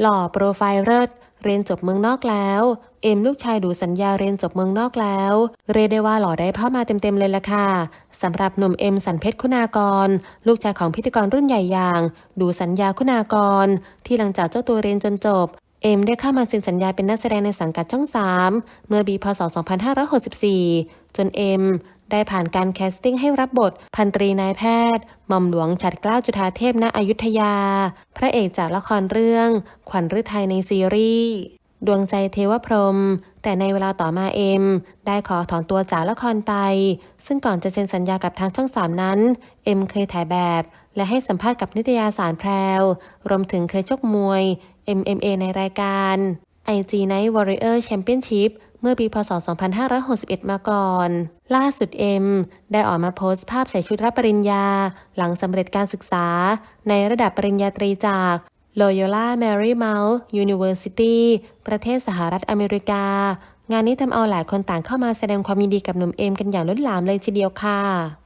หล่อโปรไฟล์เลิศเรียนจบเมืองนอกแล้ว เอ็มลูกชายดูสัญญาเรียนจบเมืองนอกแล้ว เรียกได้ว่าหล่อได้พ่อมาเต็มๆเลยล่ะค่ะสำหรับหนุ่มเอ็มสันเพชรคุณากร ลูกชายของพิธีกรรุ่นใหญ่อย่าง ดูสัญญาคุณากร ที่หลังจากเจ้าตัวเรียนจนจบ เอ็มได้เข้ามาเซ็นสัญญาเป็นนักแสดงในสังกัดช่อง 3 เมื่อปีพศ 2564 จนเอ็ม ได้ผ่านการแคสติ้งให้รับบท พันตรีนายแพทย์หม่อมหลวงฉัดเกล้าจุฑาเทพณอยุธยา พระเอกจากละครเรื่อง ขวัญฤทัยในซีรีส์ดวงใจเทวพรหมแต่ในเวลาต่อมาเอ็ม ได้ขอถอนตัวจากละครไป ซึ่งก่อนจะเซ็นสัญญากับทางช่องสามนั้น เอ็มเคยถ่ายแบบ และให้สัมภาษณ์กับนิตยสารแพรว รวมถึงเคยชกมวย MMA ในรายการ IG Night Warrior Championship มื่อปีพศ 2561 มาก่อน ล่าสุดเอ็ม ได้ออกมาโพสต์ภาพใส่ชุดรับปริญญา หลังสำเร็จการศึกษา ในระดับปริญญาตรีจาก Loyola Marymount University ประเทศสหรัฐอเมริกา งานนี้ทำเอาหลายคนต่างเข้ามาแสดงความยินดีกับหนุ่มเอ็มกันอย่างล้นหลามเลยทีเดียวค่ะ